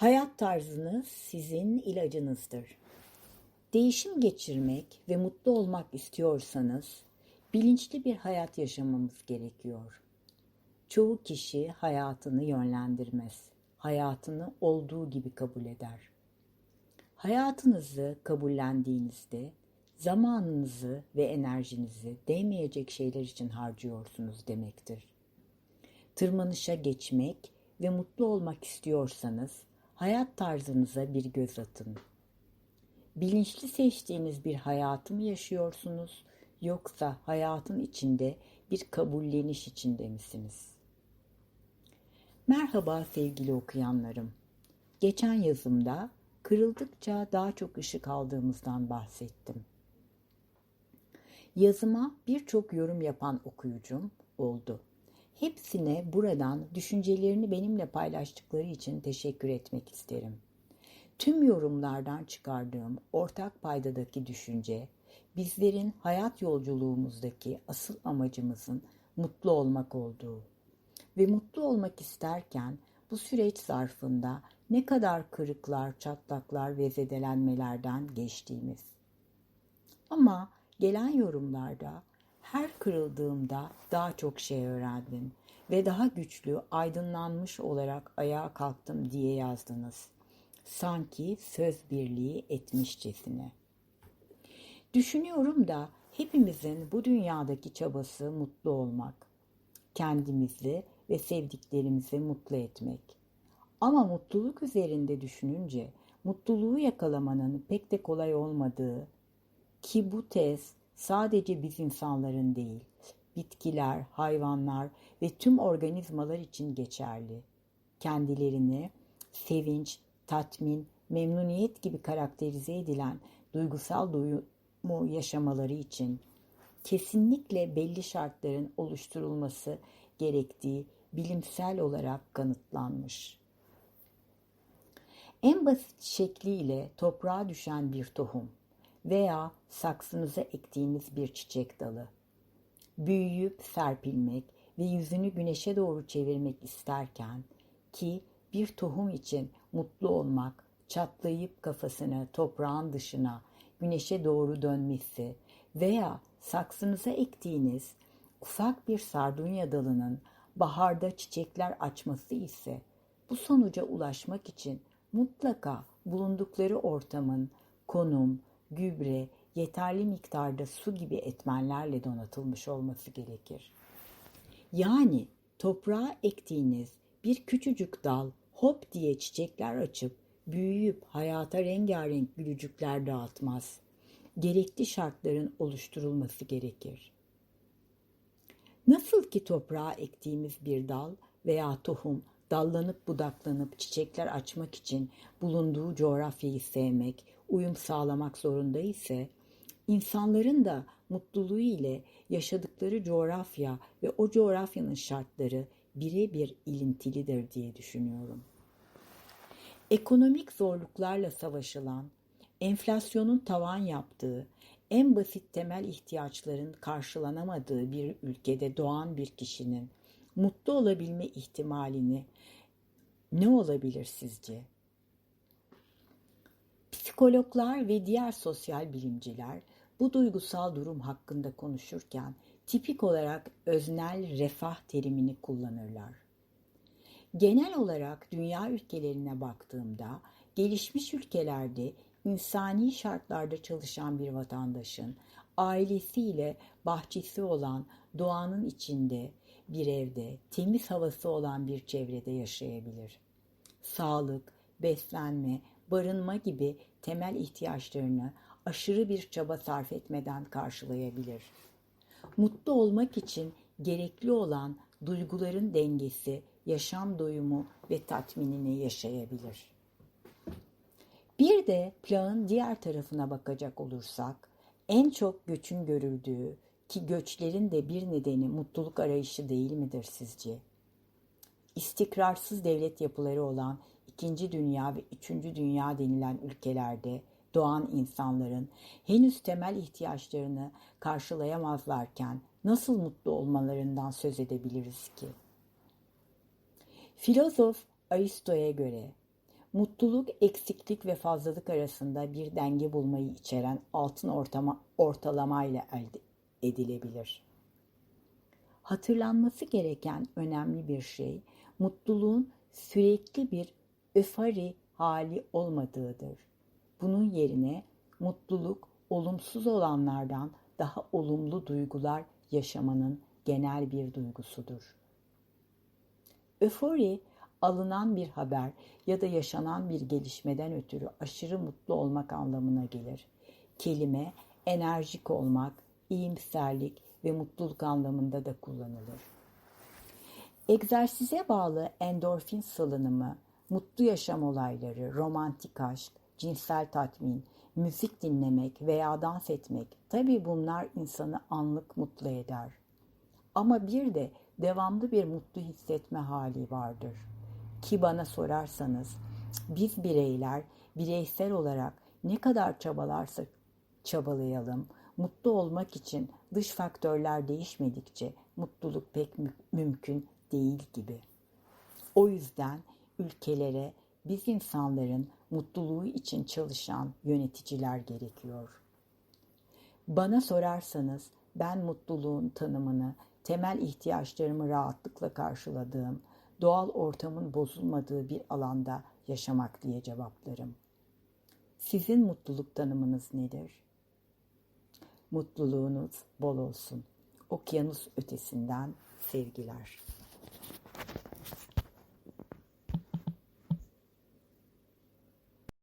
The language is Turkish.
Hayat tarzınız sizin ilacınızdır. Değişim geçirmek ve mutlu olmak istiyorsanız bilinçli bir hayat yaşamamız gerekiyor. Çoğu kişi hayatını yönlendirmez. Hayatını olduğu gibi kabul eder. Hayatınızı kabullendiğinizde zamanınızı ve enerjinizi değmeyecek şeyler için harcıyorsunuz demektir. Tırmanışa geçmek ve mutlu olmak istiyorsanız hayat tarzınıza bir göz atın. Bilinçli seçtiğiniz bir hayatı mı yaşıyorsunuz yoksa hayatın içinde bir kabulleniş içinde misiniz? Merhaba sevgili okuyanlarım. Geçen yazımda kırıldıkça daha çok ışık aldığımızdan bahsettim. Yazıma birçok yorum yapan okuyucum oldu. Hepsine buradan düşüncelerini benimle paylaştıkları için teşekkür etmek isterim. Tüm yorumlardan çıkardığım ortak paydadaki düşünce, bizlerin hayat yolculuğumuzdaki asıl amacımızın mutlu olmak olduğu ve mutlu olmak isterken bu süreç zarfında ne kadar kırıklar, çatlaklar ve zedelenmelerden geçtiğimiz. Ama gelen yorumlarda her kırıldığımda daha çok şey öğrendim ve daha güçlü, aydınlanmış olarak ayağa kalktım diye yazdınız. Sanki söz birliği etmişçesine. Düşünüyorum da hepimizin bu dünyadaki çabası mutlu olmak. Kendimizi ve sevdiklerimizi mutlu etmek. Ama mutluluk üzerinde düşününce mutluluğu yakalamanın pek de kolay olmadığı ki bu tez sadece biz insanların değil, bitkiler, hayvanlar ve tüm organizmalar için geçerli. Kendilerini sevinç, tatmin, memnuniyet gibi karakterize edilen duygusal duyumu yaşamaları için kesinlikle belli şartların oluşturulması gerektiği bilimsel olarak kanıtlanmış. En basit şekliyle toprağa düşen bir tohum veya saksınıza ektiğiniz bir çiçek dalı. Büyüyüp serpilmek ve yüzünü güneşe doğru çevirmek isterken ki bir tohum için mutlu olmak, çatlayıp kafasını toprağın dışına, güneşe doğru dönmesi veya saksınıza ektiğiniz ufak bir sardunya dalının baharda çiçekler açması ise bu sonuca ulaşmak için mutlaka bulundukları ortamın konum, gübre, yeterli miktarda su gibi etmenlerle donatılmış olması gerekir. Yani toprağa ektiğiniz bir küçücük dal hop diye çiçekler açıp büyüyüp hayata rengarenk gülücükler dağıtmaz. Gerekli şartların oluşturulması gerekir. Nasıl ki toprağa ektiğimiz bir dal veya tohum dallanıp budaklanıp çiçekler açmak için bulunduğu coğrafyayı sevmek, uyum sağlamak zorunda ise insanların da mutluluğu ile yaşadıkları coğrafya ve o coğrafyanın şartları birebir ilintilidir diye düşünüyorum. Ekonomik zorluklarla savaşılan, enflasyonun tavan yaptığı, en basit temel ihtiyaçların karşılanamadığı bir ülkede doğan bir kişinin mutlu olabilme ihtimalini ne olabilir sizce? Psikologlar ve diğer sosyal bilimciler bu duygusal durum hakkında konuşurken tipik olarak öznel refah terimini kullanırlar. Genel olarak dünya ülkelerine baktığımda gelişmiş ülkelerde insani şartlarda çalışan bir vatandaşın ailesiyle bahçesi olan doğanın içinde bir evde, temiz havası olan bir çevrede yaşayabilir. Sağlık, beslenme, barınma gibi temel ihtiyaçlarını aşırı bir çaba sarf etmeden karşılayabilir. Mutlu olmak için gerekli olan duyguların dengesi, yaşam doyumu ve tatminini yaşayabilir. Bir de plağın diğer tarafına bakacak olursak, en çok göçün görüldüğü ki göçlerin de bir nedeni mutluluk arayışı değil midir sizce? İstikrarsız devlet yapıları olan ikinci dünya ve üçüncü dünya denilen ülkelerde doğan insanların henüz temel ihtiyaçlarını karşılayamazlarken nasıl mutlu olmalarından söz edebiliriz ki? Filozof Aristo'ya göre Mutluluk, eksiklik ve fazlalık arasında bir denge bulmayı içeren altın ortama, ortalamayla elde edilebilir. Hatırlanması gereken önemli bir şey, mutluluğun sürekli bir öfari hali olmadığıdır. Bunun yerine mutluluk olumsuz olanlardan daha olumlu duygular yaşamanın genel bir duygusudur. Öfori alınan bir haber ya da yaşanan bir gelişmeden ötürü aşırı mutlu olmak anlamına gelir. Kelime enerjik olmak, iyimserlik ve mutluluk anlamında da kullanılır. Egzersize bağlı endorfin salınımı, mutlu yaşam olayları, romantik aşk, cinsel tatmin, müzik dinlemek veya dans etmek tabi bunlar insanı anlık mutlu eder. Ama bir de devamlı bir mutlu hissetme hali vardır. Ki bana sorarsanız biz bireyler bireysel olarak ne kadar çabalarsak çabalayalım, mutlu olmak için dış faktörler değişmedikçe mutluluk pek mü- mümkün değil gibi. O yüzden ülkelere biz insanların mutluluğu için çalışan yöneticiler gerekiyor. Bana sorarsanız ben mutluluğun tanımını temel ihtiyaçlarımı rahatlıkla karşıladığım, doğal ortamın bozulmadığı bir alanda yaşamak diye cevaplarım. Sizin mutluluk tanımınız nedir? Mutluluğunuz bol olsun. Okyanus ötesinden sevgiler.